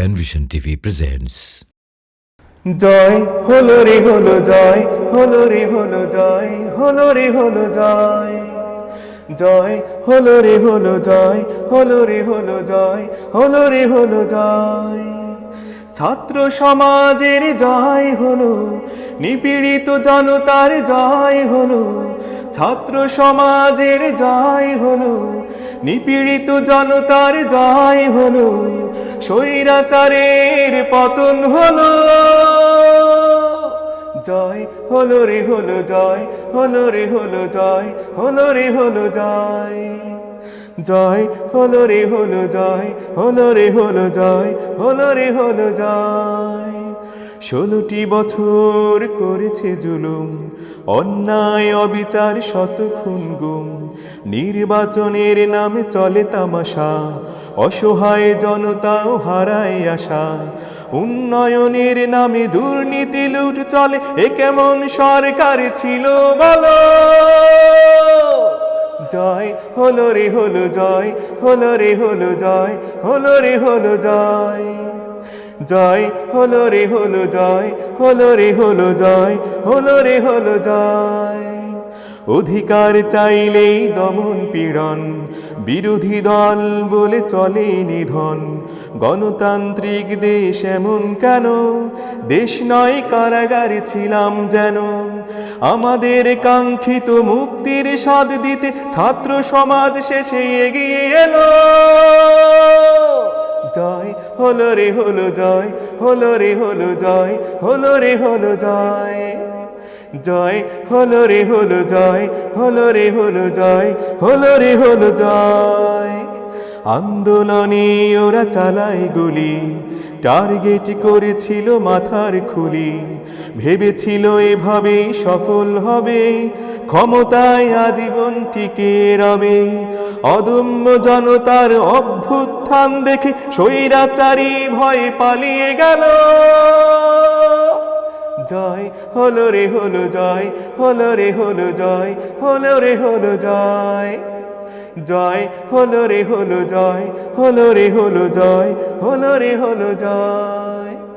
Penvision TV presents. জয়, হলো রে, হলো জয়, হলো রে, হলো জয়, হলো রে, হলো জয় জয়, হলো রে, হলো জয়, হলো রে, হলো জয়, হলো রে, হলো জয় ছাত্র সমাজের জয় হলো, নিপীড়িত জনতার জয় হলো, ছাত্র সমাজের জয় হলো নিপীড়িত জনতার জয় হলো, স্বৈরাচারের পতন হলো। জয় হলো রে হলো জয়, হলো রে হলো জয়, হলো রে হলো জয়। জয় হলো রে হলো জয়, হলো রে হলো জয়, হলো রে হলো জয়। ষোলোটি বছর করেছে জুলুম, অন্যায়, অবিচার, শত খুন, গুম। নির্বাচনের নামে চলে তামাশা, অসহায় জনতাও হারায় আশা। উন্নয়নের নামে দুর্নীতি, লুট চলে, এ কেমন সরকার ছিল বলো জয়, হলো রে হলো জয়, হলো রে হলো জয়, হলো রে হলো জয়। জয়, হলো রে হলো জয়, হলো রে হলো জয়, হলো রে হলো জয়। অধিকার চাইলেই দমন পীড়ন, বিরোধী দল বলে চলে নিধন। গণতান্ত্রিক দেশ এমন কেন? দেশ নয়, কারাগারে ছিলাম যেন। আমাদের কাঙ্ক্ষিত মুক্তির স্বাদ দিতে ছাত্র সমাজ শেষে এগিয়ে এলো। জয়, হলো রে, হলো জয়, হলো রে, হলো জয়, হলো রে, হলো জয়। জয়, হলো রে, হলো জয়, হলো রে, হলো জয়, হলো রে, হলো জয়। আন্দোলনে ওরা চালায় গুলি, টার্গেট করেছিল মাথার খুলি। ভেবেছিল এভাবে সফল হবে, ক্ষমতায় আজীবন টিকে রবে। অদম্য জনতার অভ্যুত্থান দেখে স্বৈরাচারী ভয় পালিয়ে গেল। জয়, হলো রে, হলো জয়, হলো রে, হলো জয়, হলো রে, হলো জয়। জয়, হলো রে, হলো জয়, হলো রে, হলো জয়, হলো রে, হলো জয়।